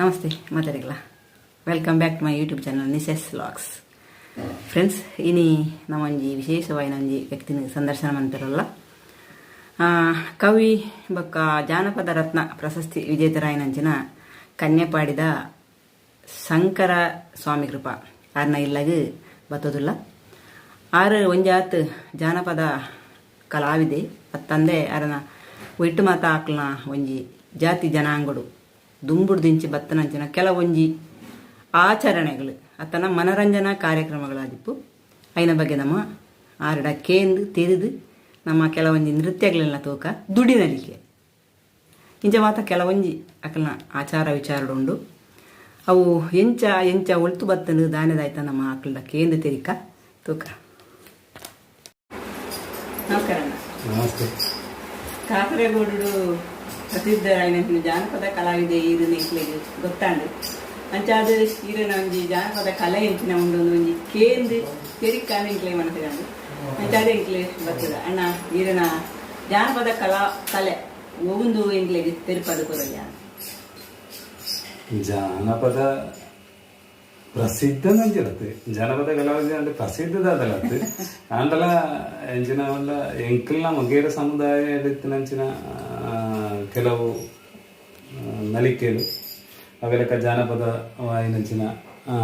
ನಮಸ್ತೆ ಮಾತಾಡಿಗಳ welcome back to my YouTube channel ನಿಸೆಸ್ vlogs friends ಇನಿ ನಮ್ಮೊಂಜಿ ವಿಶೇಷವಾಗಿ ಒಂಜಿ ವ್ಯಕ್ತಿನ ಸಂದರ್ಶನ ಮಂತಿರಲ್ಲ ಕವಿ ಬೊಕ್ಕ ಜಾನಪದ ರತ್ನ ಪ್ರಶಸ್ತಿ ವಿಜೇತರಾಯನಂಚಿನ ಕನ್ಯಪಾಡಿದ ಶಂಕರ ಸ್ವಾಮಿ ಕೃಪ. ಅರ್ನ ಇಲ್ಲಗ್ ಬತ್ತೋದಿಲ್ಲ. ಆರು ಒಂಜಾತ್ ಜಾನಪದ ಕಲಾವಿದೆ, ಅತ್ತಂದೆ ಅರನ ಒಟ್ಟು ಮಾತ ಆಕ್ಲನ ಒಂಜಿ ಜಾತಿ ಜನಾಂಗಡು. ದುಂಬುಡು ದಿಂಚಿ ಬತ್ತನಂಚಿನ ಕೆಲವೊಂಜಿ ಆಚರಣೆಗಳು. ಅತನ ಮನರಂಜನಾ ಕಾರ್ಯಕ್ರಮಗಳಾದಿಪ್ಪು ಐನ ಬಗ್ಗೆ ನಮ್ಮ ಆರಡ ಕೇಂದು ತೆರೆದು ನಮ್ಮ ಕೆಲವೊಂದು ನೃತ್ಯಗಳೆಲ್ಲ ತೂಕ ದುಡಿನಲಿಕೆ ಇಂಚ ಮಾತ ಕೆಲವೊಂಜಿ ಅಕಲ್ನ ಆಚಾರ ವಿಚಾರಡುಂಡು. ಅವು ಎಂಚ ಎಂಚ ಒಳ್ತು ಬತ್ತನು ದಾನದಾಯ್ತ ನಮ್ಮ ಆಕಳ ಕೇಂದ್ರ ತೆರಿಕ ತೂಕ. ನಮಸ್ಕಾರ ಅಣ್ಣ. ನಮಸ್ತೆ ಕಾಸರಗೋಡು ಪ್ರಸಿದ್ಧ ಐನಂಚಿನ ಜಾನಪದ ಕಲಾವಿದೆ ಈರಿನ ಇಕ್ಲೆಗ್ ಗೊತ್ತಾಂಡು ಅಂಚಾದ ಈರನ ಒಂಜಿ ಜಾನಪದ ಕಲೆ ಎಂಚಿನ ಉಂಡು ಒಂಜಿ ಕೇಂದ್ರ ತೆರಿಕಾನ ಇಂಕ್ಲೆ ಮನಸ್ಸಿಗಂಡು ಅಂಚಾದ ಇಂಕ್ಲೆ ಬರ್ತದ ಅಣ್ಣ ಈರನ ಜಾನಪದ ಕಲಾ ಕಲೆ ಒಂದು ಇಂಕ್ಲೆಗ್ ತೆರಿಪದು ಕೊರಲ್ಲ ಜಾನಪದ ಪ್ರಸಿದ್ಧ ನಂಜಿರುತ್ತೆ ಜಾನಪದ ಕಲಾವಿದ ಅಂದ್ರೆ ಪ್ರಸಿದ್ಧದಾದಲತ್ತೆ ಆಂಡಲ ಎಂಚಿನ ಎಂಕಲ್ನ ಮಗೇರ ಸಮುದಾಯ ಎಡಿತ್ತಿನಂಚಿನ ಆ, ಕೆಲವು ಆ, ನಲಿಕೆಲು ಅವೆಲಕ ಜಾನಪದ ವಾಯಿನಂಚಿನ ಆ,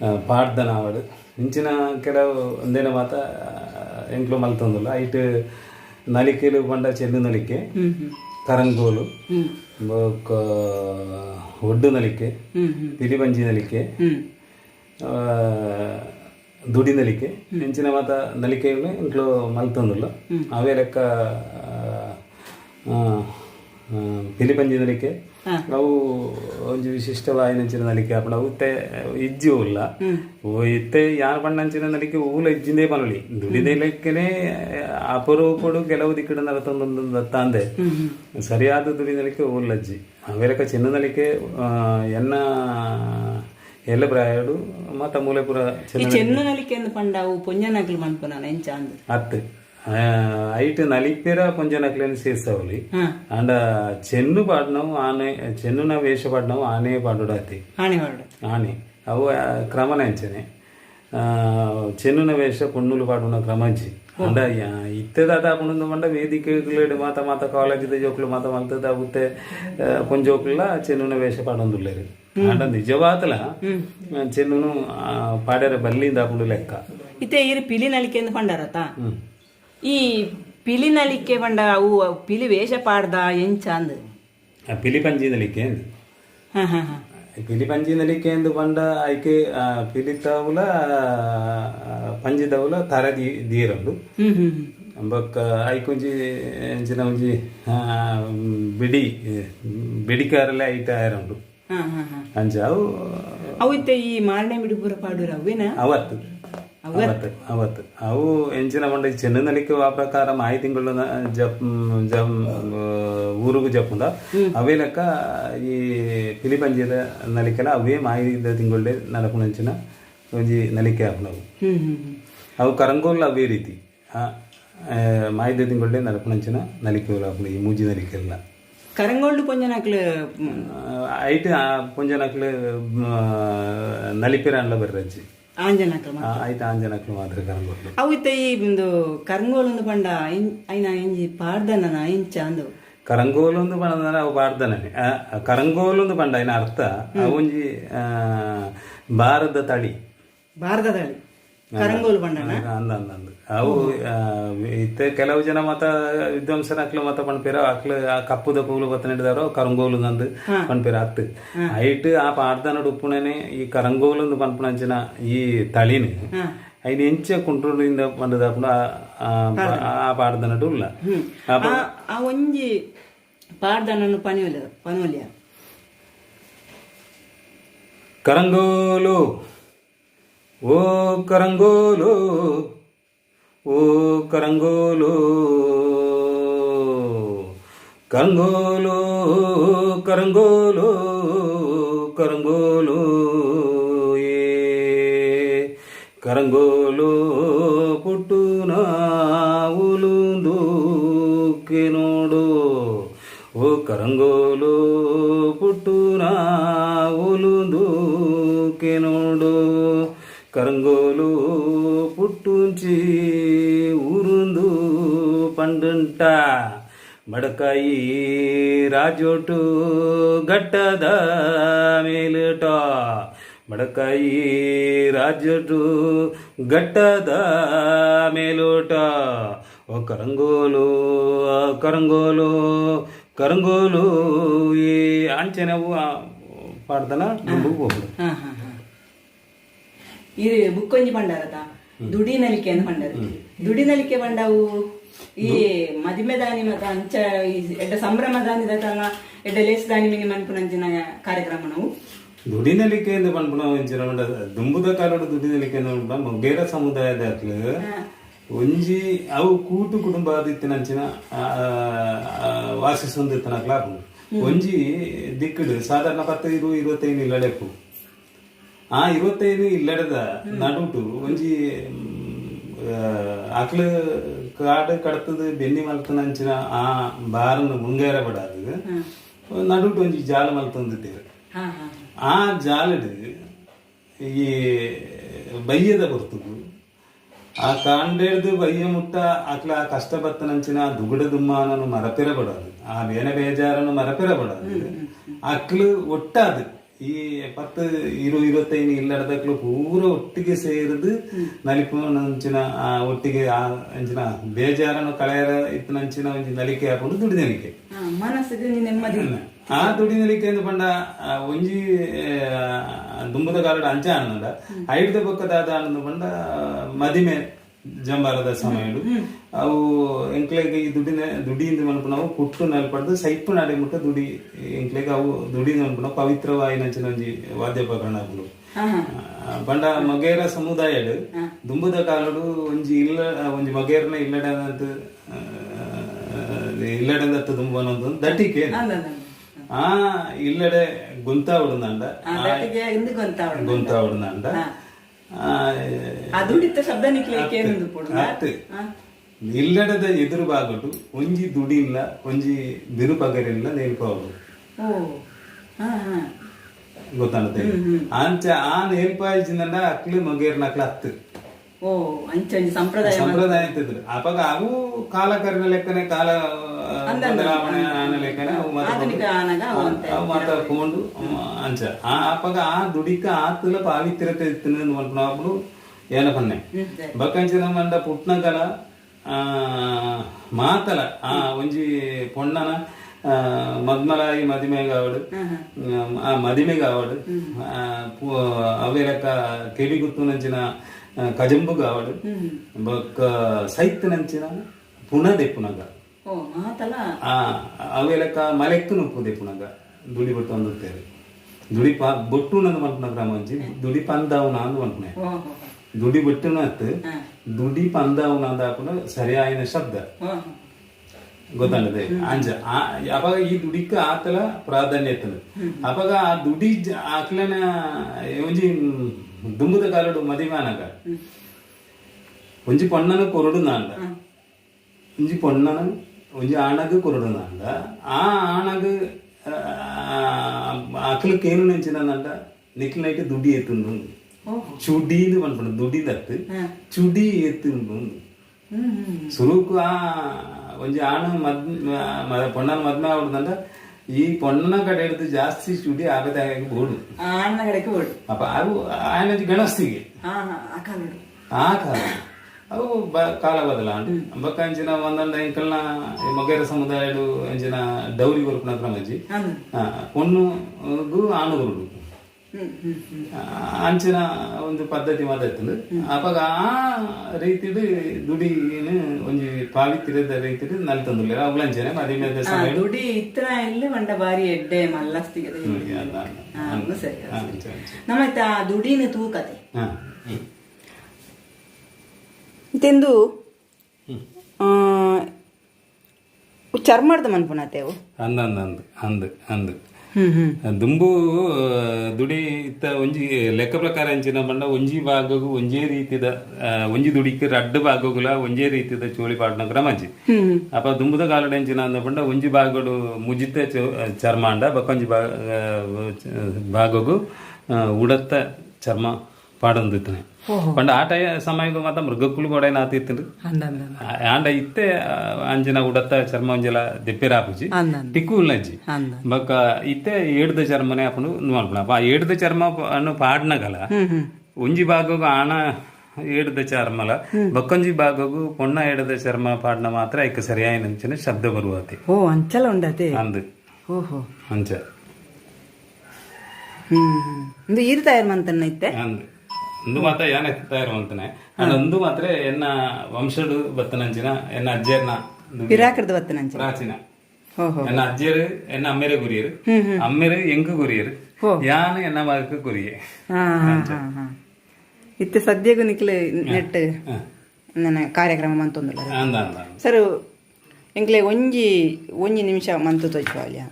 ಆ, ಪಾಡ್ದನ ಅವಡು ಇಂಚಿನ ಕೆಲವು ಒಂದೇನ ಮಾತ ಎಂಕ್ಲು ಮಲ್ತೊಂದುಲ್ಲ ಐಟ್ ನಲಿಕೆಲು ಬಂಡ ಚೆಂಡು ನಲಿಕೆ ಹ್ಮ್ ಹ್ಮ್ ಕರಂಗೋಲು ಹ್ಮ್ ಬೊಕ್ಕ ಒಡ್ಡು ನಲಿಕೆ ಹ್ಮ್ ಹ್ಮ್ ಪಿರಿಬಂಜಿ ನಲಿಕೆ ಹ್ಮ್ ಆ, ದುಡಿ ನಲಿಕೆ ಹೆಂಚಿನ ಮಾತ ನಲಿಕೆಗಳು ಇಂಟ್ಲು ಮಲ್ತೊಂದುಲ್ಲ ಅವೇ ಲೆಕ್ಕ ಪಿಲಿಪಂಜಿ ನಲಿಕೆ ಅವು ಒಂಜಿ ವಿಶಿಷ್ಟವಾಯಿನಂಚಿನ ನಲಿಕೆ ಆಪಣ ಉತ್ತೆ ಇಜ್ಜಿ ಉಲ್ಲ ಇತ್ತೆ ಯಾನ್ ಪಂಡಂಚಿನ ನಲಿಕೆ ಊಲ ಇಜ್ಜಿಂದೇ ಪನೊಲಿ ದುಡಿದ ಲೆಕ್ಕನೆ ಅಪರೂಪಡು ಕೆಲವು ದಿಕ್ಕಡ ನರತೊಂದೊಂದು ದತ್ತಾಂದೆ ಸರಿಯಾದ ದುಡಿ ನಲಿಕೆ ಊಲ್ಲಜ್ಜಿ ಅವೇಲಕ ಚಿನ್ನ ನಲಿಕೆ ಎನ್ನ ಎಲ್ಲ ಪ್ರಾಯಡು ಮತ್ತ ಮೂಲೆಪುರ ಈ ಚಿನ್ನ ಚೆನ್ನು ನಲಿಕೆಂದು ಪಂಡ ಅವು ಪೊಂಜನಾಗ್ಲು ಮನ್ಪುನಾನ ಎಂಚ ಅಂದು. ಅತ್ತು ಐಟ್ ನಲಿಪೆರ ಪೊಂಜನಕ್ಲೆನ್ ಸೇರ್ಸವಲಿ ಹಾ ಅಂಡ ಚೆನ್ನು ಪಾಡ್ನವು ಆನೆ ಚೆನ್ನುನ ವೇಷ ಪಾಡ್ನವು ಆನೆ ಪಾಡುಡಾತಿ ಹಾಣಿ ಹೊರಡು ಆನೆ ಅವು ಆ, ಕ್ರಮನ ಹೆಂಚನೆ ಆ, ಚೆನ್ನುನ ವೇಷ ಪೊಣ್ಣುಲು ಪಾಡುನ ಕ್ರಮಜ್ಜಿ ಅಂಡ ಇತ್ತೆದಾದ ಪುಣಂದು ಮಂಡ ವೇದಿಕೆಗಳು ಮಾತ ಮಾತ ಕಾಲೇಜಿದ ಜೋಕ್ಲು ಮಾತ ಮಲ್ತದ ಉತ್ತೆ ಪೊಂಜೋಕ್ಲ ಚೆನ್ನುನ ವೇಷ ಪಾಡೊಂದುಲ್ಲೇರು ಅಂಡ ನಿಜವಾತಲ ಚೆನ್ನುನು ಆ, ಪಾಡ್ಯಾರ ಬಲ್ಲಿಂದ ಪುಂಡು ಲೆಕ್ಕ ಇತ್ತೆ ಈರು ಪಿಲಿ ನಲಿಕೆಂದು ಪಂಡಾರತ ಹ್ಮ್ ಈ ಪಿಲಿ ನಲಿಕೆ ಪಂಡ ಅವು ಪಿಲಿ ವೇಷ ಪಾಡ್ದ ಎಂಚ ಅಂದು. ಪಿಲಿ ಪಂಜಿ ನಲಿಕೆ ಪಿಲಿ ಪಂಜಿ ಹಾ. ಪಿಲಿ ಪಿಲಿಪಂಜಿ ನಲಿಕೆ ಎಂದು ಬಂಡ ಐಕೆ ಪಿಲಿ ತವಲ ಪಂಜಿ ತವಲ ತರ ದೀ ದೀರಂಡು ಹ್ಮ್ ಹ್ಮ್ ಹ್ಮ್. ಬೊಕ್ಕ ಐಕೊಂಜಿ ಎಂಚಿನ ಒಂಜಿ ಬಿಡಿ ಬಿಡಿಕಾರಲ್ಲ ಐಟ ಆಯರಂಡು ಅಂಜಾವು ಅವು ಅವು ಇತ್ತೆ ಈ ಮಾರನೇ ಪೂರ ಪಾಡುರ ಅವೇನ? ಅವತ್ತು. ಅವತ್ತು? ಅವತ್ತು ಅವು ಎಂಚಿನ ಮಂಡ ಚೆನ್ನ ನಲಿಕೆ ಆ ಪ್ರಕಾರ ಮಾಯಿ ತಿಂಗಳು ಜಪ್ ಜಮ್ ಊರಿಗೂ ಜಪ್ಪುಂದ. ಅವೇ ಲೆಕ್ಕ ಈ ಪಿಲಿಪಂಜಿದ ನಲಿಕೆಲ ಅವೇ ಮಾಯಿದ ತಿಂಗಳೇ ಒಂಜಿ ನಲಿಕೆ ಆಪುನವು. ಹ್ಮ್ ಹ್ಮ್ ಹ್ಮ್. ಅವು ಕರಂಗೋಲ್ ಅವೇ ರೀತಿ. ಆ, ತಿಂಗಳೇ ಮಾಯಿದ ಹೆಂಚಿನ ನಲಿಕೆ ಆಪುನ ಈ ಮೂಜಿ ನಲಿಕೆ ಎಲ್ಲ. ಪೊಂಜನಾಕ್ಲು ಮ್, ಐಟ್ ಪುಂಜನಕ್ಲು ನಲಿಪೆರ ಅನ್ಲ ಬರ್ರಜ್ಜಿ. ಆಂಜನಾಕ್ಲು ಮಾತ್ರ. ಕರಂಗೋಲ್ ಈ ಒಂದು ಕರಂಗೋಳು ಪಂಡ ಐನ್- ಪಾಡ್ದನ ಅಂದು. ಕರಂಗೋಲೊಂದು ಪಂಡ ಅವು ಪಾಡ್ದನೇ ಕರಂಗೋಲೊಂದು ಪಂಡ ಐನ ಅರ್ಥ ಅವೊಂಜಿ ಆ, ಭಾರತ ತಳಿ. ಭಾರತದಲ್ಲಿ ಕರಂಗೋಲು ಪಂಡನ ಅಂದ ಅಂದ ಅವು ಇತ್ತೆ ಕೆಲವು ಜನ ಮತ ವಿದ್ವಾಂಸರ ಅಕ್ಲು ಮತ ಪಣ್ಪೇರ ಅಕ್ಲು ಆ ಕಪ್ಪುದ ಪೂಲು ಬತ್ತ ನಡೆದಾರೋ ಕರಂಗೋಲು ಅಂದು ಪಣ್ಪೇರ ಅತ್ತು. ಐಟ್ ಆ ಪಾಡ್ದನಡು ಉಪ್ಪುಣನೆ ಈ ಕರಂಗೋಲು ಕರಂಗೋಲೊಂದು ಪನ್ಪುಣಂಚಿನ ಈ ತಳಿನಿ. ಐದು ಎಂಚ ಕುಂಟ್ರೋಲಿಂದ ಪಂಡದಾಪುಂಡು ಆ ಪಾಡ್ದನಡು ಇಲ್ಲ. ಆ ಒಂಜಿ ಪಾಡ್ದನನ್ನು ಪನೋಲ ಪನೋಲ್ಯ ಕರಂಗೋಲು. ಓ ಕರಂಗೋಲು ಓ ಕರಂಗೋಲು ಕರಂಗೋಲು ಕರಂಗೋಲು ಕರಂಗೋಲು ಏ ಕರಂಗೋಲು ಪುಟ್ಟುನ ಉಲುಂದು ನೋಡು ಓ ಕರಂಗೋಲು ಪಂಡುಂಟ ಮಡಕಾಯಿ ರಾಜೋಟು ಗಟ್ಟದ ಮೇಲುಟ ಮಡಕಾಯಿ ರಾಜೋಟು ಗಟ್ಟದ ಮೇಲೋಟ ಓ ಕರಂಗೋಲು ಆ ಕರಂಗೋಲು ಕರಂಗೋಲು ಈ ಆಂಚನೆವು ಪಾಡ್ದನ ಹೋಗ್ಬಿಡು ಹಾ ಹಾ ಹಾ ಇದು ಬುಕ್ಕೊಂಜಿ ಪಂಡಾರದ ದುಡಿ ನಲಿಕೆ ಅಂತ ಪಂಡಾರ ದುಡಿ ನಲಿಕೆ ಪಂಡವು ಈ ಮದಿಮೆದಾನಿ ಮತ ಅಂಚ ಎಡ್ಡ ಸಂಭ್ರಮ ದಾನಿ ತನ ಎಡ್ಡ ಲೇಸದಾನಿ ಮಿನಿ ಮನ್ಪುನಂಚಿನ ಕಾರ್ಯಕ್ರಮ ನಾವು. ದುಡಿನಲಿಕೆ ಎಂದು ಪಂಪಣ ಒಂಚಿನ ದುಂಬುದ ಕಾಲದ ದುಡಿನಲಿಕೆ ಎಂದು ಉಂಡ ಮೊಗೇರ ಸಮುದಾಯದ ಅಕ್ಲು ಒಂಜಿ ಅವು ಕೂಟು ಕುಟುಂಬ ಆದಿತ್ತಿನಂಚಿನ ವಾಸಿಸೊಂದಿತ್ತನಕ್ಲ ಒಂಜಿ ದಿಕ್ಕುಡು ಸಾಧಾರಣ ಪತ್ತೈದು ಇರುವತ್ತೈದು ಇಲ್ಲಡೆಪ್ಪು ಆ ಇರುವತ್ತೈದು ಇಲ್ಲಡದ ನಡುಟು ಒಂಜಿ ಅಕ್ಲು ಕಾಡು ಕಡತದ ಬೆನ್ನಿ ಮಲ್ತನಂಚಿನ ಆ ಬಾರನ್ನು ಮುಂಗೇರ ಬಡಾದು ನಡುಟು ಒಂಜಿ ಜಾಲ ಮಲ್ತಂದಿದ್ದೇವೆ ಹಾ ಹಾ ಆ ಜಾಲಡ್ ಈ ಬಯ್ಯದ ಬರ್ತದು ಆ ಕಾಂಡೇಳ್ದು ಬಯ್ಯ ಮುಟ್ಟ ಅಕ್ಲ ಆ ಕಷ್ಟ ಬತ್ತನಂಚಿನ ದುಗುಡ ದುಮ್ಮಾನನು ಮರಪಿರ ಬಡದು ಆ ಬೇನೆ ಬೇಜಾರನ್ನು ಮರಪಿರ ಬಡದು ಅಕ್ಲು ಒಟ್ಟಾದು ಈ ಪತ್ತು ಇರು ಇರುವತ್ತೈದು ಇಲ್ಲಡದಕ್ಲು ಪೂರ ಒಟ್ಟಿಗೆ ಸೇರಿದು ನಲಿಪುನಂಚಿನ ಆ ಒಟ್ಟಿಗೆ ಆ ಅಂಚಿನ ಬೇಜಾರನ್ನು ಕಳೆಯರ ಇತ್ತನಂಚಿನ ಒಂಜಿ ನಲಿಕೆ ಹಾಕೊಂಡು ದುಡಿದ ನಲಿಕೆ. ಮನಸ್ಸಿಗೆ ನೆಮ್ಮದಿ. ಆ ದುಡಿನಲಿಕೆ ಎಂದು ಪಂಡ ಆ, ಒಂಜಿ ದುಂಬದ ಕಾಲದ ಅಂಚ ಆನಂದ ಐಡ್ದ ಬೊಕ್ಕದಾದ ಆನಂದ ಪಂಡ ಮದಿಮೆ ಜಂಬಾರದ ಸಮಯಗಳು ಅವು ಎಂಕ್ಲೆಗ್ ಈ ದುಡ್ಡಿನ ದುಡಿಯಿಂದ ಮನಪು ನಾವು ಕುಟ್ಟು ನಲ್ಪಡ್ದು ಸೈಪು ನಾಡಿ ಮುಟ್ಟ ದುಡಿ ಎಂಕ್ಲೆಗ್ ಅವು ದುಡಿ ಮನಪು ನಾವು ಪವಿತ್ರವಾಯಿನಂಚಿನ ಒಂಜಿ ವಾದ್ಯೋಪಕರಣಗಳು ಪಂಡ ಮಗೇರ ಸಮುದಾಯ ದುಂಬುದ ಕಾಲಡು ಒಂಜಿ ಇಲ್ಲ ಒಂಜಿ ಮಗೇರನ ಇಲ್ಲಡದಂತ ಇಲ್ಲಡದಂತ ದುಂಬನೊಂದು ದಟ್ಟಿಕೆ ಆ ಇಲ್ಲಡೆ ಆ ಇಲ್ಲಡೆ ಗುಂತ ಉಡ್ದಂಡ ದುಡಿತ ಶಬ್ದ ಅತ್ತು ಇಲ್ಲಡದ ಎದುರು ಬಾಗಟು ಒಂಜಿ ದುಡಿಲ್ಲ ಒಂಜಿ ಬಿರುಪಗರಿಲ್ಲ ನೇಲ್ಪಾವು ಗೊತ್ತಾಗುತ್ತೆ? ಅಂಚ ಆ ನೇಲ್ಪಾಯಿಸಿಂದ ಅಕ್ಲು ಮಗೇರ್ನ ಅಕ್ಲ ಹತ್ತು ಸಂಪ್ರದಾಯ ಸಂಪ್ರದಾಯ ಅಪಗ ಅವಾಗ ಅವು ಕಾಲಕರಣ ಲೆಕ್ಕನೆ ಕಾಲ ಆ, ಬದಲಾವಣೆ ಆನ ಲೆಕ್ಕನೆ ಅವು ಮಾತ ಆಧುನಿಕ ಆನಗ ಅವು ಅಂತ ಅವು ಮಾತಾಡ್ಕೊಂಡು ಅಂಚ ಆ ಅಪ್ಪಗ ಆ ದುಡಿಕ ಆತಲ ಪಾವಿತ್ರ್ಯತೆ ಇತ್ತಿನ ಅನ್ಕೊಂಡು ಏನ ಪನ್ನೆ ಹ್ಮ್, ಸರಿ. ಬಕ್ಕಂಚಿನ ಮಂಡ ಪುಟ್ನಗಲ ಆ ಮಾತಲ ಆ ಒಂಜಿ ಪೊಣ್ಣನ ಆ, ಮದ್ಮಲಾಯಿ ಮದಿಮೆಗ ಅವಡು ಆ ಮದಿಮೆಗ ಅವಡು ಆ, ಪು- ಅವೇ ಲೆಕ್ಕ ಕೆಬಿಗುತ್ತುನಂಚಿನ ಆ, ಕಜಂಬುಗ ಅವಡು ಬೊಕ್ಕ ಸೈತ್ತನಂಚಿನ ಪುನದೆಪ್ಪುನಗ ಓ ಮಾತಲ್ಲ. ಆ ಅವೇ ಲೆಕ್ಕ ಮಲೆಕ್ಕು ನುಪ್ಪುದೆ ಪುನಗ ದುಡಿ ಬಟ್ಟು ಅಂದುತ್ತೇವೆ ದುಡಿ ಪಾ ಬೊಟ್ಟು ನಂದು ಮಂಟನ ಗ್ರಾಮ ಒಂಜಿ ದುಡಿ ಪಂದಾವನ ಅಂದು ಮಂಟನೆ ದುಡಿ ಬಟ್ಟುನ ಅತ್ತು ದುಡಿ ಪಂದಾವನ ಅಂದ ಹಾಕೊಂಡು ಸರಿಯಾಯಿನ ಶಬ್ದ. ಗೊತ್ತಾಗದೆ ಅಂಜ ಅವಾಗ ಈ ದುಡಿಕ ಆತಲ ಪ್ರಾಧಾನ್ಯ ಇರ್ತದೆ ಅವಾಗ ಆ ದುಡಿ ಆಕ್ಲನ ಒಂಜಿ ದುಂಬುದ ಕಾಲಡು ಮದಿಮಾನಗ ಒಂಜಿ ಪೊಣ್ಣನ ಕೊರಡು ನಾಂಡ ಒಂಜಿ ಪೊಣ್ಣನ ಒಂಜಿ ಆಣಗ ಕೊರಡು ನಾಂಡ ಆ ಆಣಗ ಅಕ್ಲಕ್ಕೆ ಏನು ನೆಂಚಿನಂಡ ನಿಕ್ಲ ನೈಟ್ ದುಡಿ ಎತ್ತುಂಡು ಓ ಚುಡೀನು ಪನ್ಪುಂಡು ದುಡಿ ದತ್ತು ಹಾ. ಚುಡಿ ಎತ್ತುಂಡು ಹ್ಮ್ ಹ್ಮ್ ಸುರುಕು ಆ ಒಂಜಿ ಆಣ ಮದ್ ಮ- ಪೊಣ್ಣನ ಮದ್ಮೆ ಆವಡ್ದಂಡ ಈ ಪೊಣ್ಣನ ಕಡೆ ಹಿಡಿದು ಜಾಸ್ತಿ ಚುಡಿ ಆಗದೆ ಆಗಿ ಬೋಡು ಆ ಅಣ್ಣ ಕಡೆಗೆ ಓಡು ಅಪ್ಪ ಅವು ఆయన ಗಣಸ್ತಿಗೆ ಹಾ ಹಾ ಆ ಕಾಲೋಡು ಆ ಕಾಲ ಅವು ಬ- ಕಾಲ ಬದಲ. ಬಕ್ಕ ಅಂಚಿನ ಒಂದೊಂದ ಇಂಕಲ್ನ ಮೊಗೈರ ಸಮುದಾಯಡು ಅಂಚಿನ ಡೌರಿ ಗುರುಪುನ ಕ್ರಮಜ್ಜಿ ಅಂದ ಆ, ಆಣು ಗುರು ಹ್ಮ್ ಹ್ಮ್ ಹ್ಮ್. ಅಂಚಿನ ಒಂದು ಪದ್ಧತಿ ಮಾತಾಡ್ತದೆ ಅವಾಗ ಆ ರೀತಿಡು ದುಡಿನ ಒಂಜಿ ಪಾವಿತ್ರ್ಯದ ರೀತಿಡು ನಲ್ತಂದುಲ್ಲ ಅವಳಂಚನೆ ಅಂಚನೆ ಆ, ಸಮಯ ದುಡಿ ಇತ್ರ ಇಲ್ಲಿ ಮಂಡ ಬಾರಿ ಎಡ್ಡೆ ಮಲ್ಲಸ್ತಿಗೆ ಸರಿ ನಮ್ಮ ಆಯ್ತಾ ಆ ದುಡಿನ ತೂಕತೆ. ತಿಂದು ಚರ್ಮಡ್ದು ಮನ್ಪುನತೆವು ಅಂದ ಅಂದ ಅಂದ ಅಂದ ಅಂದ್. ದುಂಬು ದುಡಿ ಇತ್ತ ಒಂಜಿ ಲೆಕ್ಕ ಪ್ರಕಾರ ಅಂಚಿನ ಬಂಡ ಒಂಜಿ ಭಾಗಗು ಒಂಜೇ ರೀತಿದ ಒಂಜಿ ದುಡಿക്ക് ರಡ್ಡು ಭಾಗಗುಲ ಒಂಜೇ ರೀತಿದ ಚೋಳಿ ಪಾಡ್ನ ಕ್ರಮಜಿ ಹ್ಮ್ ಅಪ್ಪ ದುಂಬುದ ಕಾಲಡ ಅಂಚಿನ ಅಂದ ಬಂಡ ಒಂಜಿ ಭಾಗಡು ಮುಜಿತ ಚರ್ಮಾಂಡ ಬಕ್ಕೊಂಜಿ ಭಾಗಗು ಉಡತ್ತ ಚರ್ಮ ಪಾಡೊಂದಿತ್ತನೆ ಪಂಡ ಆ ಟೈ ಸಮಯಗೂ ಮಾತ ಮೃಗಕ್ಕುಲು ಕೂಡ ಅಂದಂದ ಆಂಡ ಇತ್ತೆ ಅಂಜನ ಉಡತ್ತ ಚರ್ಮ ಒಂಜಲ ದೆಪ್ಪೆರಾಪುಜಿ ಅಂದಂದ ಟಿಕ್ಕು ಉಲ್ಲಜ್ಜಿ ಬೊಕ್ಕ ಇತ್ತೆ ಏಡ್ದ ಚರ್ಮನೆ ಅಪನು ಮಲ್ಪನ ಆ ಏಡ್ದ ಚರ್ಮ ಅನ್ನು ಪಾಡ್ನಗಲ ಒಂಜಿ ಭಾಗಗೂ ಆಣ ಏಡ್ದ ಚರ್ಮಲ ಬಕ್ಕೊಂಜಿ ಭಾಗಗೂ ಪೊಣ್ಣ ಏಡದ ಚರ್ಮ ಪಾಡ್ನ ಮಾತ್ರ ಐಕ ಸರಿಯಾಯಿನ ನಂಚಿನ ಶಬ್ದ ಬರುವತಿ. ಓ ಅಂಚಲ ಉಂಡತೆ. ಅಂದು. ಓಹೋ. ಅಂಚ. ಹ್ಮ್ ಇದು ಇರ್ತಾ ಇರ್ಮಂತನ್ನ ಇತ್ತೆ? ಅಂದು. ಒಂದು ಮಾತ್ರ ಯಾನ ತಯಾರು ಅಂತಾನೆ. ಅಂಡ್ ಒಂದು ಮಾತ್ರ ಎನ್ನ ವಂಶಡು ಬತ್ತನಂಚಿನ ಎನ್ನ ಅಜ್ಜರ್ನ ಬತ್ತನ ಅಂಚಲ ಪ್ರಾಚೀನ. ಓಹೋ. ಎನ್ನ ಅಜ್ಜರು ಎನ್ನ ಅಮ್ಮೆರೆ ಗುರಿಯರು. ಅಮ್ಮೆರೆ ಎಂಕು ಗುರಿಯರು. ಯಾನ ಎನ್ನ ಮಗಕ್ಕೆ ಗುರಿಯೆ. ಹಾ ಹಾ ಹಾ ಇತ್ತೆ ಸದ್ಯಗೂ ನಿಕ್ಲೆ ನೆಟ್ ನನ್ನ ಕಾರ್ಯಕ್ರಮ ಮಂತೊಂದುಲ್ಲ. ಅಂದ ಸರ್ ಎಂಕ್ಲೆ ಒಂಜಿ ಒಂಜಿ ನಿಮಿಷ ಮಂತು ತೋಚ್ಪಾಲ್ಯ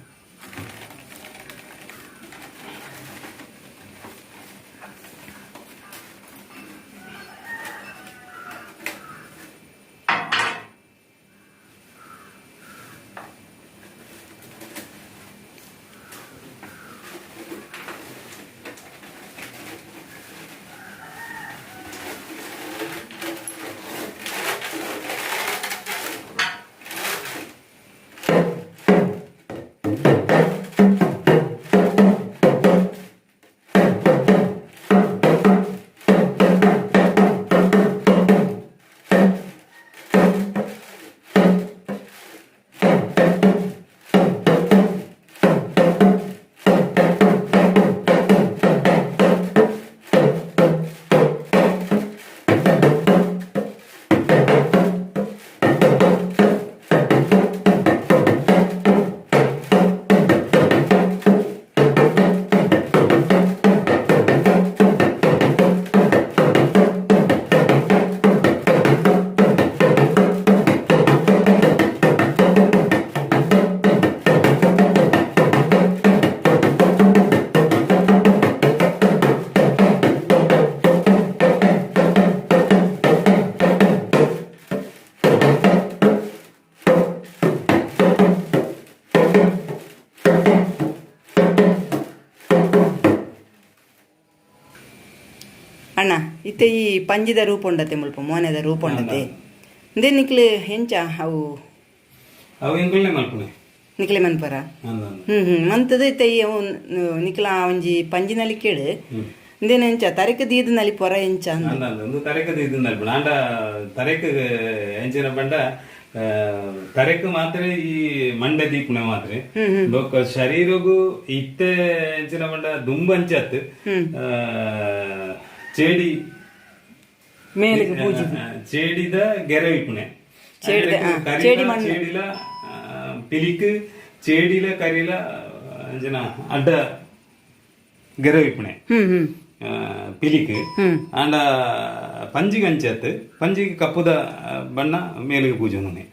ಇತ್ತೆ ಈ ಪಂಜಿದ ರೂಪ ಉಂಡತೆ ಮುಲ್ಪ ಮೋನೆದ ರೂಪ ಉಂಡತೆ ಇಂದೇ ನಿಕ್ಲೆ ಹೆಂಚ ಅವು? ಅವು ಎಂಕಲ್ನೆ ಮಲ್ಪನೆ ನಿಕ್ಲೆ ಮನ್ಪರ? ಹ್ಮ್ ಹ್ಮ್. ಮಂತದ ಇತ್ತೆ ಈ ಅವು ನಿಕ್ಲ ಒಂಜಿ ಪಂಜಿನಲ್ಲಿ ಕೇಳು. ಇಂದೇನ ಹೆಂಚ ತರಕ ದೀದ ನಲ್ಲಿ ಪೊರ ಹೆಂಚ ಒಂದು ತರೆಕ ದೀದನಲ್ಲಿ ಆಂಡ ತರೆಕ ಎಂಚಿನ ಬಂಡ ತರೆಕ ಮಾತ್ರ ಈ ಮಂಡ ದೀಪನ ಮಾತ್ರ. ಬೊಕ್ಕ ಶರೀರಗು ಇತ್ತೆ ಎಂಚಿನ ಬಂಡ ದುಂಬಂಚತ್. ಚೇಡಿ ಮೇಲಿಗೆ ಪೂಜೆ ಆ, ಚೇಡಿದ ಗೆರೆ ಇಪ್ಪುನೆ ಚೇಡಿದ, ಆ, ಕರಿಲ, ಚೇಡಿ ಮಣ್ಣು. ಚೇಡಿಲ ಆ, ಪಿಲಿಕ್ ಚೇಡಿಲ ಕರಿಲ ಅಂಜನ ಅಡ್ಡ ಗೆರೆ ಇಪ್ಪುನೆ ಹ್ಮ್ ಹ್ಮ್ ಆ, ಪಿಲಿಕ್ ಆಂಡ ಪಂಜಿಗೆ ಅಂಚತ್ ಪಂಜಿಗೆ ಕಪ್ಪುದ ಬಣ್ಣ ಮೇಲಿಗೆ ಪೂಜೆ ನುನೆ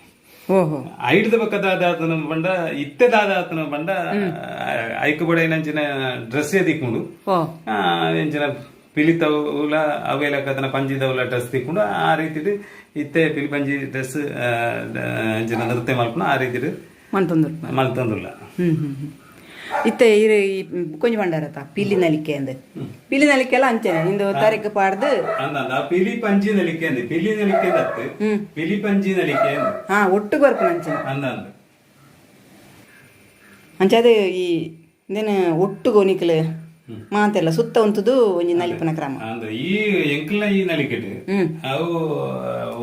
ಓಹೋ ಐಡ್ದ ಪಕ್ಕದಾದಾತನ ಬಂಡ ಇತ್ತೆದಾದಾತನ ಬಂಡ ಐಕು ಬಡ ಏನಂಚಿನ ಡ್ರೆಸ್ ಎದಿಕೊಂಡು ಓ ಆ, ಎಂಚಿನ ಪಿಲಿತವುಲ ಅವೆಲ್ಲ ಕದನ ಪಂಜಿದವುಲ ಡ್ರೆಸ್ ತಿಕ್ಕೊಂಡು ಆ ರೀತಿ ಇತ್ತೆ ಪಿಲಿ ಪಂಜಿ ಡ್ರೆಸ್ ಜನ ನೃತ್ಯ ಮಾಡ್ಕೊಂಡು ಆ ರೀತಿ ಮಂತೊಂದು ಮಲ್ತಂದುಲ್ಲ ಇತ್ತೆ ಇರು ಈ ಕೊಂಜ ಬಂಡಾರತ ಪಿಲಿ ನಲಿಕೆ ಅಂದ್. ಪಿಲಿ ನಲಿಕೆ ಎಲ್ಲ ಅಂಚನೆ ಇಂದು ತಾರೀಕು ಪಾಡ್ದು. ಅಂದ ಪಿಲಿ ಪಂಜಿ ನಲಿಕೆ ಅಂದ್. ಪಿಲಿ ನಲಿಕೆ ದತ್ತು ಪಿಲಿ ಪಂಜಿ ನಲಿಕೆ ಅಂದೆ. ಹಾ ಒಟ್ಟು ಬರ್ಪು ಅಂಚೆ ಅಂದ ಅಂದ. ಅಂಚಾದ ಈ ಇದೇನು ಒಟ್ಟು ನಿಕ್ಲೆ ಮಾತೆಲ್ಲ ಸುತ್ತ ಒಂತದು ಒಂಜಿ ನಲಿಪನ ಕ್ರಮ. ಅಂದ್ರೆ ಈ ಎಂಕ್ಲ ಈ ನಲಿಕೆಟ್. ಅವು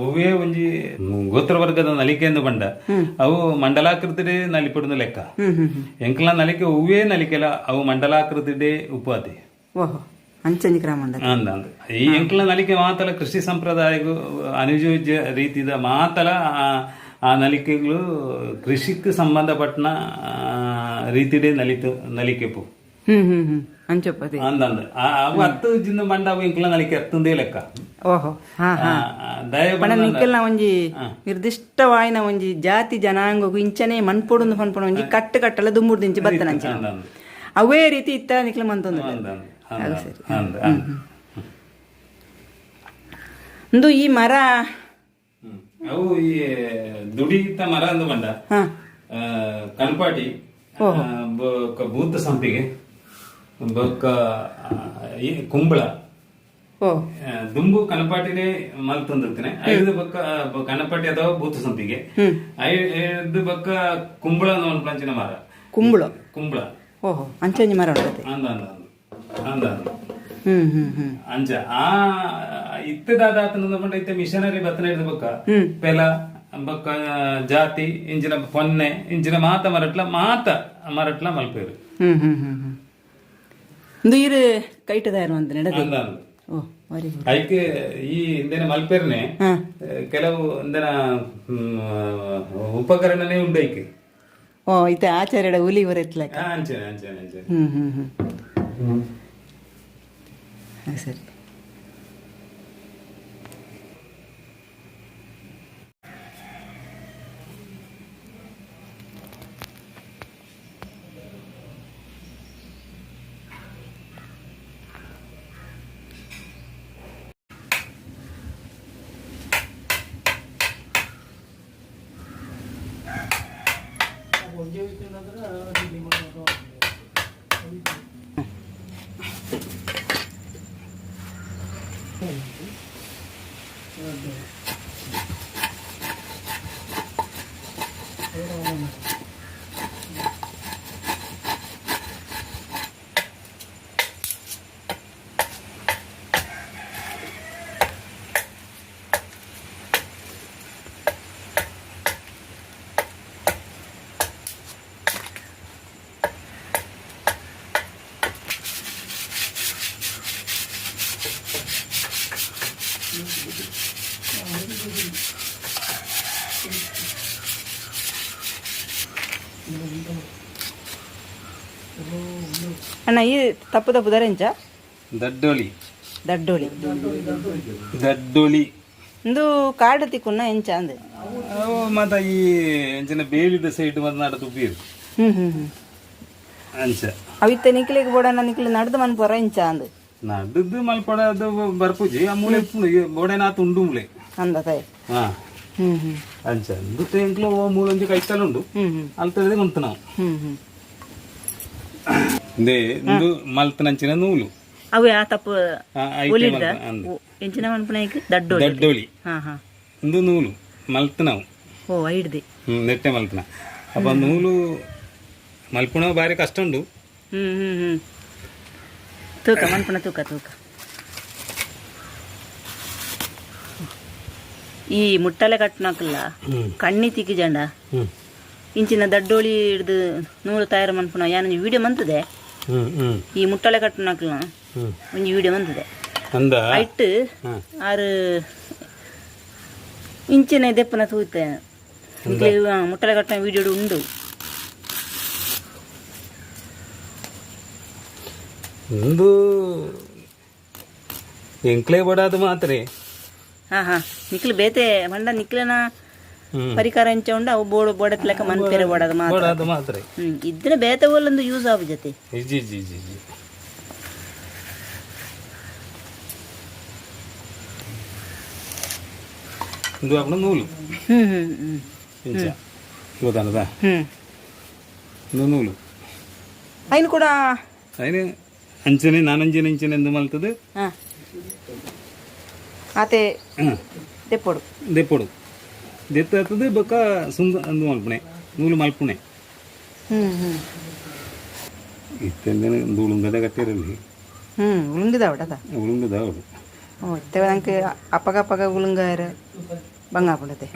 ಒವೇ ಒಂಜಿ ಗೋತ್ರ ವರ್ಗದ ನಲಿಕೆ ಎಂದು ಬಂಡ ಅವು ಮಂಡಲಾಕೃತಿಡೆ ನಲಿಪಡುದು ಲೆಕ್ಕ. ಎಂಕಲ್ನ ನಲಿಕೆ ಒವೇ ನಲಿಕೆಲ ಅವು ಮಂಡಲಾಕೃತಿಡೆ ಉಪಾಧಿ. ಓಹೋ ಅಂಚನಿ ಕ್ರಮ ಈ ಎಂಕ್ಲ ನಲಿಕೆ ಮಾತಲ ಕೃಷಿ ಸಂಪ್ರದಾಯಗೂ ಅನುಯೋಜ್ಯ ರೀತಿದ ಮಾತಲ ಆ- ನಲಿಕೆಗಳು ಕೃಷಿಗೆ ಸಂಬಂಧಪಟ್ಟ ರೀತಿಡೆ ನಲಿತು ನಲಿಕೆಪು. ಹ್ಮ್ ಹ್ಮ್ ಹ್ಮ್. ಅಂಚೊಪ್ಪದೆ ಅಂದ ಅಂದ ಆ- ಅವು ಹತ್ತು ಜಿಂದ ಬಂಡ ಅವು ಎಂಕ್ಲ ನಳಿಕೆ ಹತ್ತಂದೇ ಲೆಕ್ಕ. ಓಹೋ ಹಾ ಹಾ. ಪಂಡ ನಿಕ್ಕಲ್ನ ಒಂಜಿ ನಿರ್ದಿಷ್ಟವಾಯಿನ ಒಂಜಿ ಜಾತಿ ಜನಾಂಗ ಇಂಚನೆ ಮಣ್ಪೊಡುಂದು ಪನ್ಪೊಡ ಒಂಜಿ ಕಟ್ಟು ಕಟ್ಟಲ ದುಂಬುಡ್ ದಿಂಚಿ ಬತ್ತನ ಅಂಚ ಅಂದ ಅಂದ ಅವೇ ರೀತಿ ಇತ್ತ ನಿಕ್ಲ ಮಂತೊಂದು ಅಂದ ಅಂದ ಈ ಮರ. ಅವು ಈ ದುಡಿತ ಮರ ಅಂದು ಬಂಡ ಕಣ್ಪಾಟಿ ಭೂತ ಸಂಪಿಗೆ. ಬೊಕ್ಕ ಈ ಕುಂಬಳ. ದುಂಬು ಕನಪಾಟಿನೇ ಮಲ್ತಂದಿರ್ತೇನೆ ಐದು ಬಕ್ಕ ಕನಪಾಟಿ ಅಥವಾ ಭೂತ ಸಂಪಿಗೆ. ಐದು ಬಕ್ಕ ಕುಂಬಳ ಒಂದು ಮರ ಕುಂಬಳ. ಕುಂಬಳ. ಓಹೋ ಅಂಚಂಜಿ ಮರ ಅಂದ ಅಂದ ಅಂದ. ಅಂಚ ಆ ಇತ್ತದಾದ ಪಂಡ ಇತ್ತೆ ಮಿಷನರಿ ಬತ್ತನ ಹಿಡಿದ ಬಕ್ಕ ಪೆಲ ಬಕ್ಕ ಜಾತಿ ಇಂಚಿನ ಪೊನ್ನೆ ಇಂಚಿನ ಮಾತ ಮರಟ್ಲ ಮಾತ ಮರಟ್ಲ ಮಲ್ಪೇರು. ಹ್ಮ್ ಹ್ಮ್ ಹ್ಮ್. ಇರು ಕೈಟದಾಯರು ಅಂತ ನಡೆದು? ಓ ವೆರಿ ಗುಡ್ ಐಕೆ ಈ ಇಂದಿನ ಮಲ್ಪೇರ್ನೆ ಹಾ. ಕೆಲವು ಇಂದಿನ ಉಪಕರಣನೆ ಉಂಡು ಐಕೆ ಓ ಇತ್ತೆ ಆಚಾರ್ಯಡ ಹುಲಿ ಬರತ್ಲಕ ಆ, ಅಂಚೆನೆ ಅಂಚೆನೆ ಅಂಚೆನೆ. ಹ್ಮ್ ಹ್ಮ್ ಹ್ಮ್. ಸರಿ. ಅಣ್ಣ ಈ ತಪ್ಪು ತಪ್ಪು ದರೆಂಚ ದಡ್ಡೋಳಿ ದಡ್ಡೋಳಿ ದಡ್ಡೋಳಿ ಇಂದು ಕಾಡು ತಿಕ್ಕುನ್ನ ಎಂಚ ಅಂದೆ. ಓ ಮತ್ತ ಈ ಎಂಚಿನ ಬೇಲಿದ ಸೈಡ್ ಮತ್ತ ನಡ ತುಪ್ಪೀರು ಹ್ಮ್ ಹ್ಮ್ ಹ್ಮ್. ಅಂಚ. ಅವಿತ್ತ ನಿಕ್ಲಿಗೆ ಬೋಡಣ್ಣ ನಿಕ್ಲಿ ನಡೆದು ಮನ್ ಪೊರ ಎಂಚ ಅಂದು. ನಡ್ದು ಮಲ್ಪಡ ಅದು ಬರ್ಪುಜಿ ಆ ಮೂಲೆ ಬೋಡೆನಾತ್ ಉಂಡು ಮೂಲೆ ಅಂದ ತಾಯಿ. ಹಾ. ಅಂಚ. ಇಂದು ಎಂಕ್ಲು ಮೂಲೊಂಜಿ ಕೈತಲ್ ಉಂಡು. ಹ್ಮ್ ಹ್ಮ್. ಅಲ್ತದೆ ಮಂತು ನಾವು ಮಲ್ತನಂಚಿನ ನೂಲು. ಅವು ಆ ತಪ್ಪು ಅಂದು. ಎಂಚಿನ ಮನ್ಪನಾಯ್ಕ ದಡ್ಡೋಳಿ. ದಡ್ಡೋಳಿ. ಹಾ ಹಾ. ಇಂದು ನೂಲು ಮಲ್ತನವು ನಾವು ಓ ಐಡ್ದೆ. ನೆಟ್ಟೆ ಮಲ್ತನ ಅಪ್ಪ ನೂಲು ಮಲ್ಪುಣ ಬಾರಿ ಕಷ್ಟ ಉಂಡು. ಹ್ಮ್ ಹ್ಮ್ ಹ್ಮ್. ತೂಕ ಮನ್ಪನ ತೂಕ ತೂಕ. ಈ ಮುಟ್ಟಲೆ ಕಟ್ನಾಕಲ್ಲ ಕಣ್ಣಿ ತಿಕ್ಕಿ ಜಂಡ ಇಂಚಿನ ದಡ್ಡೋಳಿ ಹಿಡ್ದು ನೂಲು ತಯಾರು ಮನ್ಪುಣ ಯಾನ ವಿಡಿಯೋ ಮಂತದೆ? ಈ ಮುಟ್ಟಲೆ ಕಟ್ನಾಕಲ್ಲ ಹ್ಮ್. ಒಂಜಿ ವಿಡಿಯೋ ಮಂತದೆ ಅಂದ? ಐಟ್ ಹಾ. ಆರು ಇಂಚಿನ ದೆಪ್ಪನ ತೂತೆ. ಮುಟ್ಟಲೆ ಕಟ್ಟಣ ವಿಡಿಯೋ ಉಂಡು. ಇಂದು ಎಂಕ್ಲೆ ಬಡಾದ ಮಾತ್ರ. ಹಾ ಹಾ. ನಿಕ್ಲು ಬೇತೆ ಮಂಡ ನಿಕ್ಲನ ಪರಿಕರಂಚ ಉಂಡ ಅವು ಬೋಡ ಬೋಡತ್ಲಕ ಮನ್ಪೆರೆ ಬೋಡದ ಮಾತ್ರ ಮಾತ್ರ ಹ್ಮ್ ಇದನ್ನ ಬೇತವಲ್ಲೊಂದು ಯೂಸ್ ಆಗ ಜೊತೆ ನೂಲು ಹ್ಮ್ ನೂಲು అయిన ಕೂಡ అయిన అంచనే నానంచనే ఇంచనే ఎందు మలుతుంది ಆತೆ దెప్పుడు దెప్పుడు ದೆತ್ತದ ಬೊಕ್ಕ ಸುಂದ ಅಂದು ಮಲ್ಪಣೆ ನೂಲು ಮಲ್ಪುಣೆ ಹ್ಮ್ ಹ್ಮ್ ಇತ್ತೆಂದಿನ ಒಂದು ಉಳುಂಗದ ಕಟ್ಟಿರಲಿ ಹ್ಮ್ ಉಳುಂಗಿದಾವಡದ ಉಳುಂಗದ ಅವಳು ಓ ಇತ್ತೆ ನಂಗೆ ಅಪ್ಪಗ ಅಪ್ಪಗ ಉಳುಂಗಾರ ಬಂಗ ಬಿಡತೆ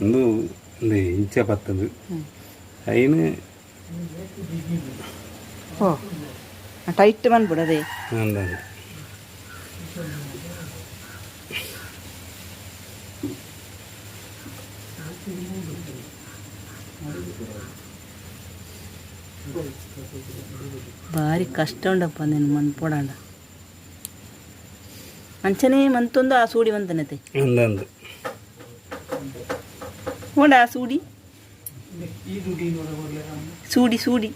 ಒಂದು ಒಂದು ಇಂಚ ಪತ್ತದು ಹ್ಮ್ അതിന് ಓ ಟೈಟ್ ಬಂದ್ಬಿಡದೆ എന്താണ് ಭಾರಿ ಕಷ್ಟ ಉಂಡಪ್ಪ ನೀನು ಮಣ್ಣು ಪೊಡಂಡ ಅಂಚನೆ ಮಂತೊಂದು ಆ ಸೂಡಿ ಬಂತನತೆ ಒಂದೊಂದು. ಆ ಸೂಡಿ. ಸೂಡಿ ಸೂಡಿ.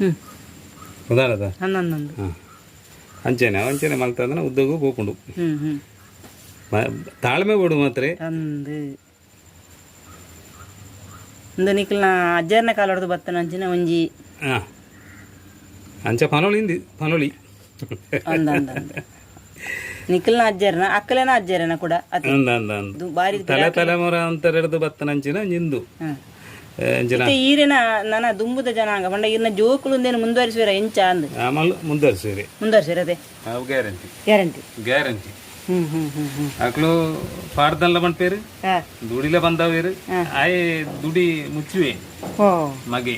ಹ್ಞೂ ಹನ್ನೊಂದು ಅಂಚನೆ ಅಂಚನೆ ಮಲ್ತಂದ್ರೆ ಉದ್ದಗೂ ಹೋಗ್ಕೊಂಡು ಹ್ಞೂ ಹ್ಞೂ ತಾಳ್ಮೆ ಬಿಡು ಮಾತ್ರ. ಅಂದು ಒಂದು ನಿಕ್ಲ ಅಜ್ಜರ್ನ ಕಾಲ ಹೊಡೆದು ಬತ್ತನ ಅಂಚಿನ ಒಂಜಿ. ಹಾಂ ಅಂಚ ಪನೋಳಿಂದಿ ಪನೋಳಿ. ಅಂದ ಅಂದ ಅಂದ. ನಿಖಿಲ್ನ ಅಜ್ಜರನ ಅಕ್ಕಲೇನ ಅಜ್ಜರನ ಕೂಡ? ಅಂದ ಅಂದ ಅಂದ. ಬಾರಿ ತಲೆ ತಲೆಮುರ ಅಂತ ಹಿಡಿದು ಬತ್ತನಂಚಿನ ನಿಂದು. ಹ್ಮ್. ಅಂಚಿನ ನಿಂದು ಈರಿನ ನನ್ನ ದುಂಬುದ ಜನಾಂಗ ಬಂಡ ಜೋಕುಲು ಜೋಕುಳುಂದೇನು ಮುಂದುವರಿಸುವಿರ ಎಂಚ ಅಂದ್? ಆಮೇಲೆ ಮುಂದುವರ್ಸಿರಿ ಮುಂದುವರಿಸಿರದೆ ಅವು ಗ್ಯಾರಂಟಿ. ಗ್ಯಾರಂಟಿ. ಗ್ಯಾರಂಟಿ. ಹ್ಮ್ ಹ್ಮ್ ಹ್ಮ್ ಹ್ಮ್ ಅಕ್ಲು ಪಾಡ್ದಲ್ಲ ಬಂಡ್ಪೇರು ಹಾ. ದುಡಿಲೆ ಬಂದವೇರು ಆಯ್ ದುಡಿ ಮುಚ್ಚುವೆ. ಓ ಮಗೆ.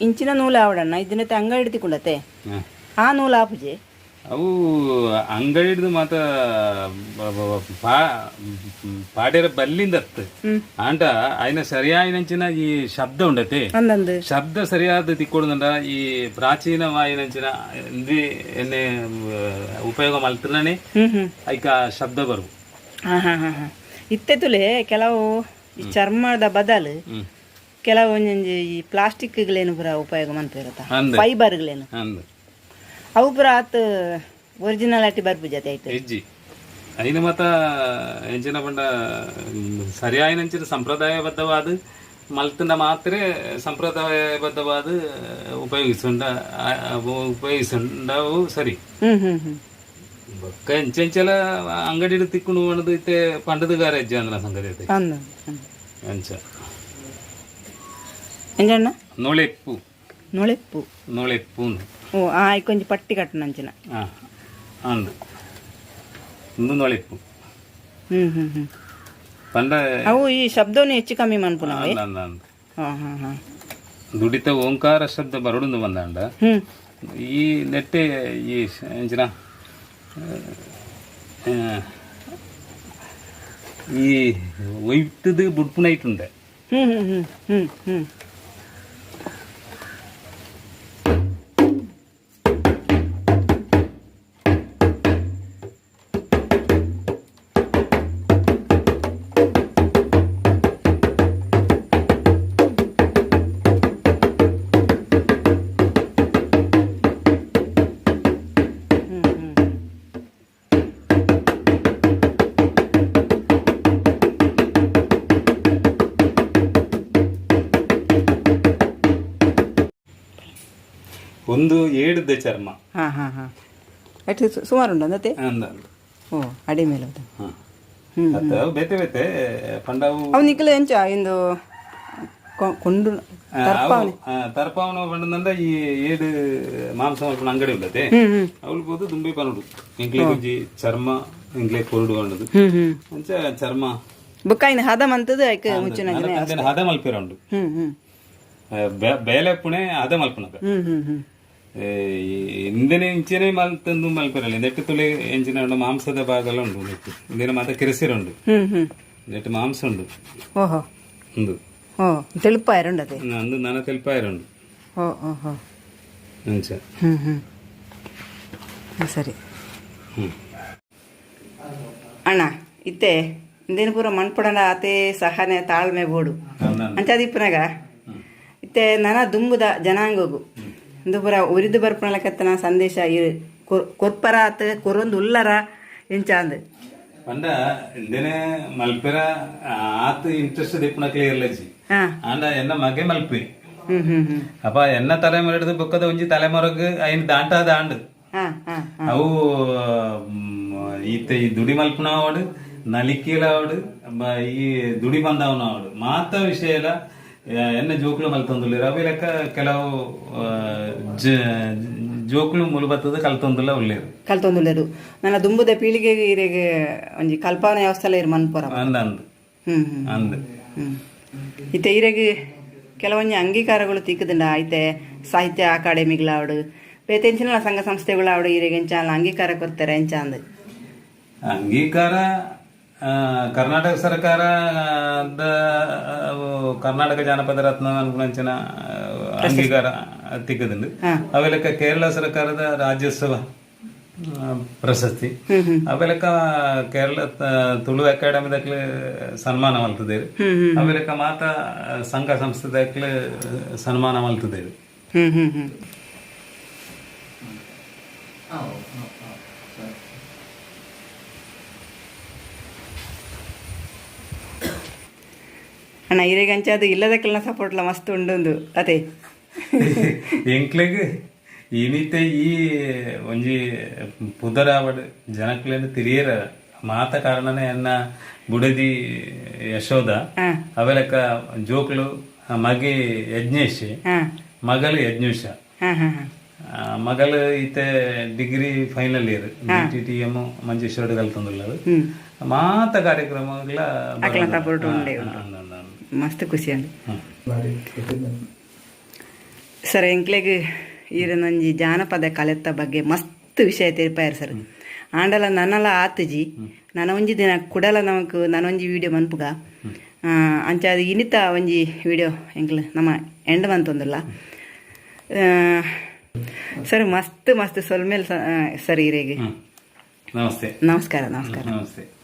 ಇಂಚಿನ ನೂಲು ಆವಡಣ್ಣ ಇದನ್ನ ಅಂಗಡಿ ಹಿಡ್ತಿಕೊಂಡತ್ತೆ ಆ ನೂಲು ಆಪುಜೆ ಅವು ಅಂಗಡಿ ಹಿಡಿದು ಮಾತ ಪಾಡೇರ ಬಲ್ಲಿಂದ ಅಂಟ ಆಯ್ನ ಸರಿಯಾಯಿನಂಚಿನ ಈ ಶಬ್ದ ಉಂಡತೆ. ಶಬ್ದ ಸರಿಯಾದ ತಿಕ್ಕೊಡುದಂಡ ಈ ಪ್ರಾಚೀನವಾಯಿನಂಚಿನ ಇಲ್ಲಿ ಎನ್ನೆ ಉಪಯೋಗ ಮಲ್ತಿರನೇ ಐಕ ಶಬ್ದ ಬರು ಇತ್ತೆ ತುಲೆ ಕೆಲವು ಚರ್ಮದ ಬದಲು ಹ್ಮ್ ಕೆಲವು ಒಂಜೊಂಜಿ ಈ ಪ್ಲಾಸ್ಟಿಕ್ಗಳೇನು ಪುರ ಉಪಯೋಗ ಮಾಡ್ತಿರತ್ತ ಅಂದ ಫೈಬರ್ಗಳೇನು ಅವು ಪುರ ಆತ್ ಒರಿಜಿನಾಲಿಟಿ ಬರ್ಪುಜತೆ ಆಯ್ತು. ಹೆಜ್ಜಿ ಐನ ಮತ ಎಂಚಿನ ಪಂಡ ಸರಿಯಾಯಿನಂಚಿನ ಸಂಪ್ರದಾಯಬದ್ಧವಾದ ಮಲ್ತಿನ ಮಾತ್ರ ಸಂಪ್ರದಾಯಬದ್ಧವಾದ ಉಪಯೋಗಿಸುಂಡ ಉಪಯೋಗಿಸುಂಡವು ಸರಿ. ಹ್ಮ್ ಹ್ಮ್ ಹ್ಮ್. ಬೊಕ್ಕ ಎಂಚೆಂಚಲ ಅಂಗಡಿ ತಿಕ್ಕೊಂಡು ಒಣದು ಇತ್ತೆ ಪಂಡದಗಾರ ಹೆಜ್ಜೆ ಅಂದ್ರ ಸಂಗತಿ ಐತೆ. ಅಂದ ಉಂದು. ಓ ಆ ಕೊಂಚ ಪಟ್ಟಿ ಕಟ್ಟನಂಚಿನ ಆ ಅಂದು ಒಂದು ನೊಳೆಪ್ಪು. ಹ್ಮ್ ಹ್ಮ್ ಹ್ಮ್. ಪಂಡ ಅವು ಈ ಶಬ್ದವನ್ನು ಹೆಚ್ಚು ಕಮ್ಮಿ ಮನ್ಪುನವೆ ದುಡಿತ ಓಂಕಾರ ಶಬ್ದ ಬರಡುಂದು ಬಂದಾಂಡ. ಈ ನೆಟ್ಟೆ ಈ ಎಂಚಿನ ಈ ಒಯ್ತದು ಹ್ಮ್ ಹ್ಮ್ ಹ್ಮ್ ಹ್ಮ್ ಹ್ಮ್. ಏಡ್ದೆ ಚರ್ಮ. ಹಾ ಹಾ ಹಾ. ಅಟ್ ಸುಮಾರು ಉಂಟು ಅಂದತೆ ಅಂದ ಓ ಅಡಿ ಮೇಲೆ ಬೇತೆ ಬೇತೆ ಪಂಡವು. ಅವು ನಿಖಿಲ ಎಂಚ ಇಂದು ಕೊಂಡು ತರ್ಪಾವನೆ ಪಂಡದಂಡ ಈ ಏಡು ಮಾಂಸ ಮಲ್ಪನ ಅಂಗಡಿ ಉಂಡತೆ ಅವ್ಳು ಬೋದು ದುಂಬಿ ಪನುಡು ಇಂಗ್ಲೆ ಗುಜ್ಜಿ ಚರ್ಮ ಇಂಗ್ಲೆ ಕೊರಡು ಕಂಡದು ಅಂಚ ಚರ್ಮ. ಬೊಕ್ಕ ಇನ್ನು ಹದ ಮಂತದ ಐಕ ಮುಚ್ಚಿನ ಹದ ಮಲ್ಪಿರ ಉಂಡು ಬೇಲೆ ಪುಣೆ ಹದ ಮಲ್ಪನಕ ಇಂದಿನ ಇಂಚಿನೇ ಮಲ್ತಂದು ಮಲ್ಪಿರಲ್ಲ. ನೆಟ್ಟು ತುಳಿ ಎಂಚಿನ ಉಂಡು ಮಾಂಸದ ಭಾಗಲ ಉಂಡು ನೆಟ್ಟು. ಇಂದಿನ ಮಾತ ಹ್ಮ್ ಹ್ಮ್. ನೆಟ್ಟು ಮಾಂಸ ಉಂಡು ಓಹೋ. ತೆಲ್ಪಾಯಿರುಂಡು ಓ ಓ ಹ್ಮ್ ಹ್ಮ್. ಹ್ಮ್, ಸರಿ. ಹ್ಮ್. ಅಣ್ಣ ಇತ್ತೆ ಇಂದಿನ ಪೂರ ಮಣ್ಪುಡನ ಆತೆ ಸಹನೆ ತಾಳ್ಮೆ ಬೋಡು ಅಂತ ಅಂಚಾದಿಪ್ಪನಾಗ ಇತ್ತೆ ನನ ದುಂಬುದ ಜನಾಂಗಗು. ಪೂರ ಉರಿದು ಬರ್ಪಣಲಕತ್ತನ ಸಂದೇಶ ಇ- ಕೊರ್- ಕೊರ್ಪರ ಆತ ಕೊರೊಂದು ಉಲ್ಲರ ಇಂಚಾಂದ್ ಪಂಡ ಇಂದಿನ ಮಲ್ಪಿರ ಆತ್ ಇಂಟ್ರೆಸ್ಟ್ ದಿಪ್ಪನ ಕ್ಲಿಯರ್ ಲಜ್ಜಿ ಹಾ ಆಂಡ ಎನ್ನ ಮಗೆ ಮಲ್ಪಿ ಹ್ಮ್ ಹ್ಮ್ ಹ್ಮ್ ಅಪ್ಪ ಎನ್ನ ತಲೆಮರೆಡ್ದು ಬೊಕ್ಕದ ಉಂಜಿ ತಲೆಮರಗ್ ಐನ್ ಹಾ ಅವು ಮ್, ಈತ ಈ ದುಡಿ ಮಲ್ಪನವಾಡು ನಲಿಕೀಲವಾಡು ಬ- ಈ ದುಡಿ ಬಂದವನವಾಡು ಮಾತ ವಿಷಯಲ ಎನ್ನ ಜೋಕುಲು ಮಲ್ತೊಂದುಲ್ಲೇರು ರವಿ ಲೆಕ್ಕ ಕೆಲವು ಜೋಕ್ಳು ಜ- ಜೋಕುಲು ಮುಲ್ಬತ್ತದ ಕಲ್ತೊಂದುಲ್ಲ ಉಳ್ಳೇರು ಕಲ್ತೊಂದುಲ್ಲೆರು ನನ್ನ ದುಂಬುದ ಪೀಳಿಗೆ ಇರೆಗೆ ಒಂಜಿ ಕಲ್ಪನೆ ವ್ಯವಸ್ಥೆಲ ಇರು ಮನ್ಪುರ. ಅಂದ ಅಂದ್. ಅಂದ್. ಇತ್ತೆ ಇರೆಗೆ ಕೆಲವೊಂದು ಅಂಗೀಕಾರಗಳು ತಿಕ್ಕದಂಡ. ಐತೆ ಸಾಹಿತ್ಯ ಅಕಾಡೆಮಿಗಳಾವಡು ಬೇತೆಂಚಿನ ಸಂಘ ಸಂಸ್ಥೆಗಳಾವಡು ಇರೆಗೆ ಎಂಚಾಲ ಅಂಗೀಕಾರ ಕೊಡ್ತಾರೆ ಅಂಚ ಅಂದ್. ಅಂಗೀಕಾರ ಕರ್ನಾಟಕ ಸರ್ಕಾರ ದ ಕರ್ನಾಟಕ ಜಾನಪದ ರತ್ನ ಅನುಗುಣಂಚಿನ ಅಂಗೀಕಾರ ತಿಕ್ಕದುಂಡು ಹಾ. ಅವೆಲ್ಲಕ್ಕ ಕೇರಳ ಸರ್ಕಾರದ ರಾಜ್ಯೋತ್ಸವ ಪ್ರಶಸ್ತಿ. ಹ್ಮ್ ಹ್ಮ್. ಅವೆಲಕ ಕೇರಳ ತುಳು ತುಳು ಅಕಾಡೆಮಿದಕ್ಲೆ ಸನ್ಮಾನ ಮಲ್ತದೇರು. ಹ್ಮ್ ಹ್ಮ್ ಅವೆಲಕ ಮಾತ ಸಂಘ ಸಂಸ್ಥೆದಕ್ಲೆ ಸನ್ಮಾನ ಮಲ್ತದೇರು. ಹ್ಮ್ ಹ್ಮ್ ಹ್ಮ್. ಅಣ್ಣ ಇರೇಗಂಚ ಅದು ಇಲ್ಲದಕ್ಕೆಲ್ಲ ಸಪೋರ್ಟ್ಲ ಮಸ್ತ್ ಉಂಡೊಂದು ಅದೇ. ಎಂಕ್ಲೆಗ್ ಇನಿತೆ ಈ ಒಂಜಿ ಪುದರಾವಡ್ ಜನಕ್ಲೆನ್ ತಿರಿಯರ ಮಾತ ಕಾರಣನೇ ಎನ್ನ ಬುಡದಿ ಯಶೋದ ಹಾ. ಅವೆಲಕ ಜೋಕ್ಲು ಮಗೆ ಯಜ್ಞೇಶ್ ಮಗಳು ಆ, ಮಗಳು ಈತೆ degree final year T T M Manjeshwar ಕಲ್ತಂದುಳ್ಳದು ಮಾತ ಕಾರ್ಯಕ್ರಮಗಳ ಅಕ್ಲ ಸಪೋರ್ಟ್ ಉಂಡೆ ಆ, ಆ, ಆ, ಆ. ಮಸ್ತ್ ಖುಷಿ ಅಂడి ಹ್ಮ್. ಸರ್ ಎಂಕ್ಲೆಗ್ ಈರನೊಂಜಿ ಜಾನಪದ ಕಲೆತ್ತ ಬಗ್ಗೆ ಮಸ್ತ್ ವಿಷಯ ತಿರುಪಾಯರ್ ಸರ್. ಆಂಡಲ ನನ್ನಲ ಆತಜಿ ನನ್ನ ಒಂಜಿ ದಿನ ಕುಡಲ ನಮಕ್ ನನ್ನೊಂಜಿ ವಿಡಿಯೋ ಮನ್ಪುಗ. ಆ, ಅಂಚ ಅದು ಇನಿತ ಒಂಜಿ ವಿಡಿಯೋ ಎಂಕ್ಲ ನಮ್ಮ ಎಂಡ್ ಮಂತೊಂದುಲ್ಲ. ಆ, ಸರ್ ಮಸ್ತ್ ಮಸ್ತ್ ಸೊಲ್ಮೇಲ್ ಸ- ಸರ್ ಈರೆಗೆ. ನಮಸ್ತೆ. ನಮಸ್ಕಾರ ನಮಸ್ಕಾರ. ನಮಸ್ತೆ.